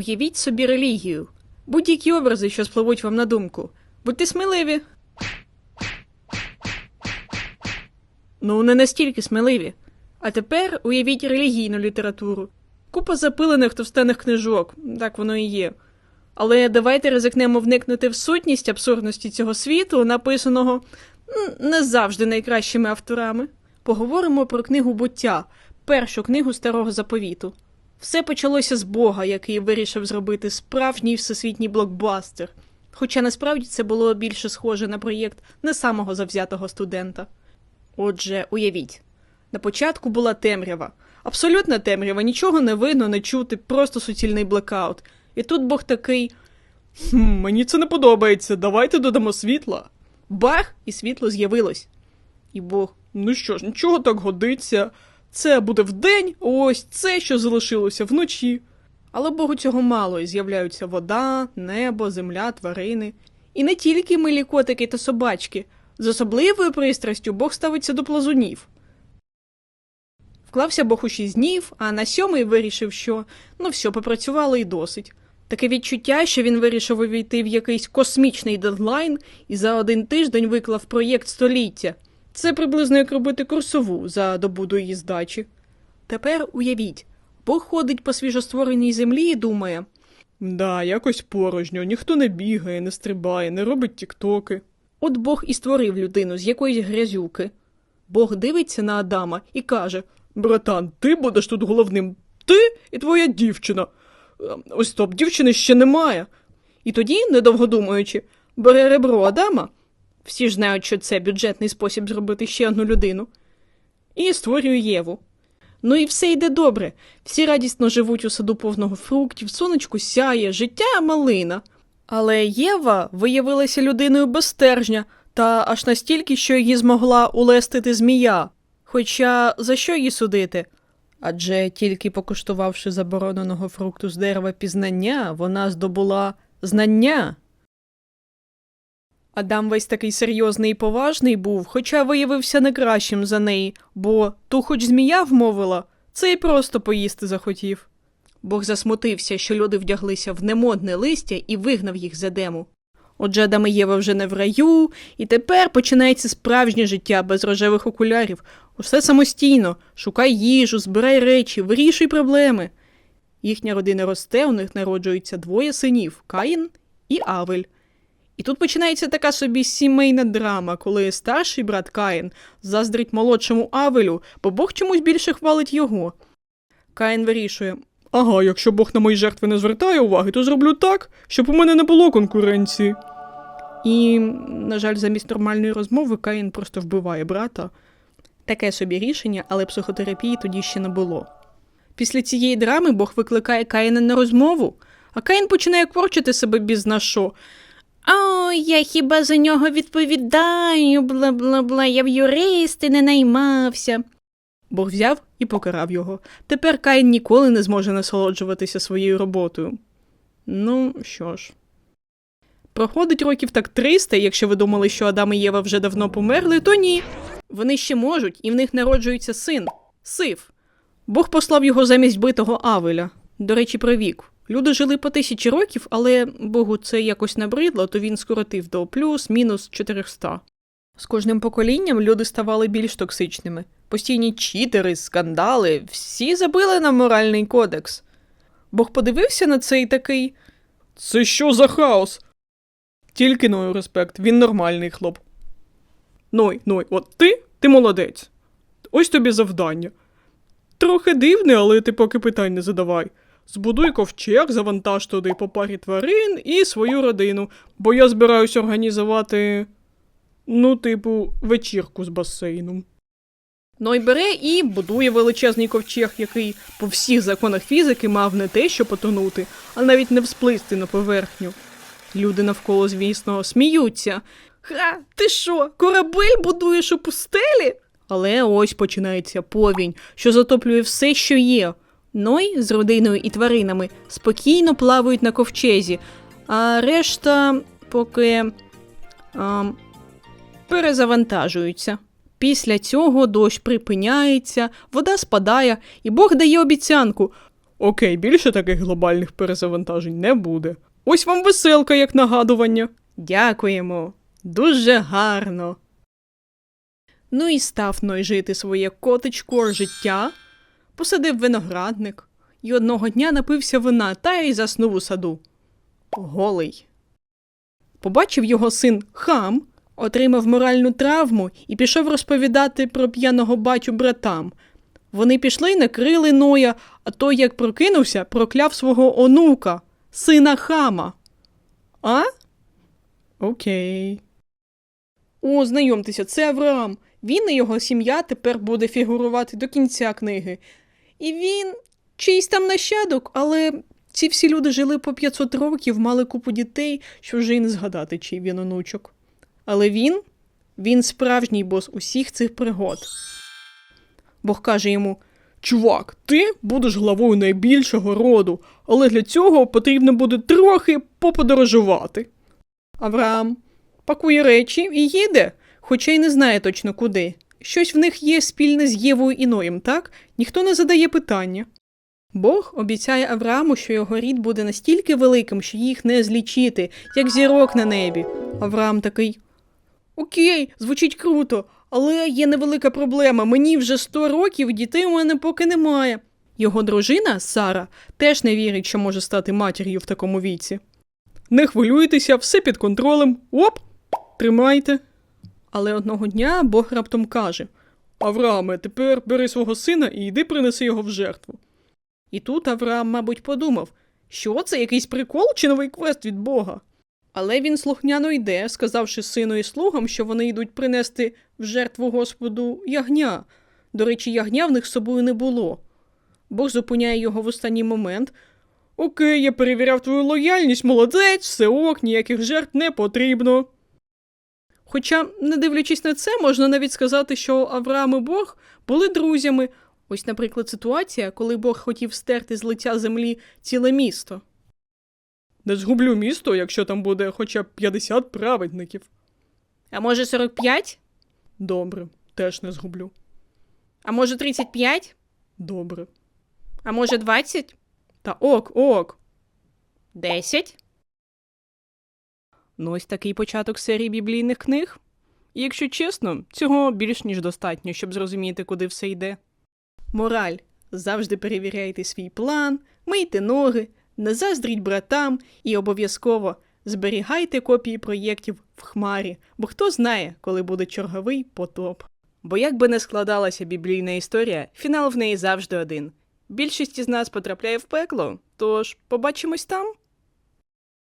уявіть собі релігію. Будь-які образи, що спливуть вам на думку. Будьте сміливі. Ну, не настільки сміливі. А тепер уявіть релігійну літературу. Купа запилених товстених книжок, так воно і є. Але давайте ризикнемо вникнути в сутність абсурдності цього світу, написаного не завжди найкращими авторами. Поговоримо про книгу буття, першу книгу старого заповіту. Все почалося з Бога, який вирішив зробити справжній всесвітній блокбастер. Хоча насправді це було більше схоже на проєкт не самого завзятого студента. Отже, уявіть, на початку була темрява. Абсолютна темрява, нічого не видно, не чути, просто суцільний блекаут. І тут Бог такий. «Хм, мені це не подобається, давайте додамо світла. Бах! І світло з'явилось. І Бог, ну що ж, нічого так годиться. Це буде вдень, ось це, що залишилося вночі. Але Богу цього мало, і з'являються вода, небо, земля, тварини. І не тільки милі котики та собачки. З особливою пристрастю Бог ставиться до плазунів. Вклався Бог у шість днів, а на сьомий вирішив, що ну все, попрацювало і досить. Таке відчуття, що він вирішив увійти в якийсь космічний дедлайн і за один тиждень виклав проєкт століття. Це приблизно як робити курсову за добу до її здачі. Тепер уявіть, Бог ходить по свіжоствореній землі і думає. Да, якось порожньо, ніхто не бігає, не стрибає, не робить тіктоки. От Бог і створив людину з якоїсь грязюки. Бог дивиться на Адама і каже: Братан, ти будеш тут головним. Ти і твоя дівчина. Ем, Ось стоп, дівчини ще немає. І тоді, недовго думаючи, бере ребро Адама. Всі ж знають, що це бюджетний спосіб зробити ще одну людину. І створює Єву. Ну і все йде добре. Всі радісно живуть у саду повного фруктів, сонечко сяє, життя малина. Але Єва виявилася людиною без стержня, та аж настільки, що її змогла улестити змія. Хоча за що її судити? Адже тільки покуштувавши забороненого фрукту з дерева пізнання, вона здобула знання. Адам весь такий серйозний і поважний був, хоча виявився не кращим за неї, бо ту хоч змія вмовила, це й просто поїсти захотів. Бог засмутився, що люди вдяглися в немодне листя і вигнав їх з Едему. Отже, Адам і Єва вже не в раю, і тепер починається справжнє життя без рожевих окулярів. Усе самостійно, шукай їжу, збирай речі, вирішуй проблеми. Їхня родина росте, у них народжується двоє синів Каїн і Авель. І тут починається така собі сімейна драма, коли старший брат Каїн заздрить молодшому Авелю, бо Бог чомусь більше хвалить його. Каїн вирішує: Ага, якщо Бог на мої жертви не звертає уваги, то зроблю так, щоб у мене не було конкуренції. І, на жаль, замість нормальної розмови Каїн просто вбиває брата. Таке собі рішення, але психотерапії тоді ще не було. Після цієї драми Бог викликає Каїна на розмову, а Каїн починає корчити себе бізна що. О, я хіба за нього відповідаю, бла бла бла, я в юристи не наймався. Бог взяв і покарав його. Тепер Каїн ніколи не зможе насолоджуватися своєю роботою. Ну, що ж. Проходить років так 300, якщо ви думали, що Адам і Єва вже давно померли, то ні. Вони ще можуть, і в них народжується син Сив. Бог послав його замість битого Авеля. До речі, про вік. Люди жили по тисячі років, але Богу це якось набридло, то він скоротив до плюс-мінус 400. З кожним поколінням люди ставали більш токсичними. Постійні читери, скандали, всі забили на моральний кодекс. Бог подивився на це і такий. Це що за хаос? Тільки Ною респект, він нормальний хлоп. Ной, Ной, от ти? Ти молодець. Ось тобі завдання. Трохи дивне, але ти поки питань не задавай. Збудуй ковчег, завантаж туди по парі тварин і свою родину, бо я збираюсь організувати, ну, типу, вечірку з басейном. Ной бере і будує величезний ковчег, який по всіх законах фізики мав не те, що потонути, а навіть не всплисти на поверхню. Люди навколо, звісно, сміються. Ха, ти що, корабель будуєш у пустелі? Але ось починається повінь, що затоплює все, що є. Ной з родиною і тваринами спокійно плавають на ковчезі, а решта поки а, перезавантажуються. Після цього дощ припиняється, вода спадає, і Бог дає обіцянку. Окей, більше таких глобальних перезавантажень не буде. Ось вам веселка як нагадування. Дякуємо. Дуже гарно. Ну і став Ной жити своє котичко життя, посадив виноградник і одного дня напився вина та й заснув у саду. Голий. Побачив його син хам, отримав моральну травму і пішов розповідати про п'яного батю братам. Вони пішли й накрили Ноя, а той, як прокинувся, прокляв свого онука, сина хама. А? Окей. О, знайомтеся, це Авраам. Він і його сім'я тепер буде фігурувати до кінця книги. І він чийсь там нащадок, але ці всі люди жили по 500 років, мали купу дітей, що вже й не згадати, чий він онучок. Але він, він справжній бос усіх цих пригод. Бог каже йому: Чувак, ти будеш главою найбільшого роду, але для цього потрібно буде трохи поподорожувати. Авраам пакує речі і їде, хоча й не знає точно куди. Щось в них є спільне з Євою і Ноєм, так? Ніхто не задає питання. Бог обіцяє Аврааму, що його рід буде настільки великим, що їх не злічити, як зірок на небі. Авраам такий. Окей, звучить круто, але є невелика проблема. Мені вже 100 років, дітей у мене поки немає. Його дружина Сара теж не вірить, що може стати матір'ю в такому віці. Не хвилюйтеся, все під контролем. Оп! Тримайте. Але одного дня Бог раптом каже: Аврааме, тепер бери свого сина і йди принеси його в жертву. І тут Авраам, мабуть, подумав, що це якийсь прикол чи новий квест від Бога. Але він слухняно йде, сказавши сину і слугам, що вони йдуть принести в жертву Господу ягня. До речі, ягня в них з собою не було. Бог зупиняє його в останній момент. Окей, я перевіряв твою лояльність, молодець, все ок, ніяких жертв не потрібно. Хоча, не дивлячись на це, можна навіть сказати, що Авраам і Бог були друзями. Ось, наприклад, ситуація, коли Бог хотів стерти з лиця землі ціле місто. Не згублю місто, якщо там буде хоча б 50 праведників. А може 45? Добре, теж не згублю. А може 35? Добре. А може 20? Та ок, ок. 10? Ну, ось такий початок серії біблійних книг. І якщо чесно, цього більш ніж достатньо, щоб зрозуміти, куди все йде. Мораль. Завжди перевіряйте свій план, мийте ноги, не заздріть братам і обов'язково зберігайте копії проєктів в хмарі, бо хто знає, коли буде черговий потоп. Бо як би не складалася біблійна історія, фінал в неї завжди один. Більшість із нас потрапляє в пекло, тож побачимось там.